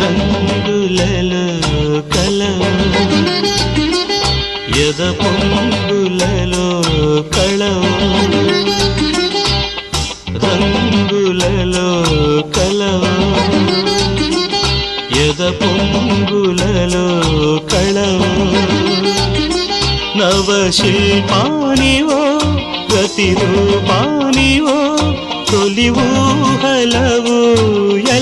రంగులలో కలవు ఎద పొంగులలో యద పొంగులలో కళవు? నవశిల్పానివో ప్రతిరూపానివో తొలి ఊహలవు ఎలవో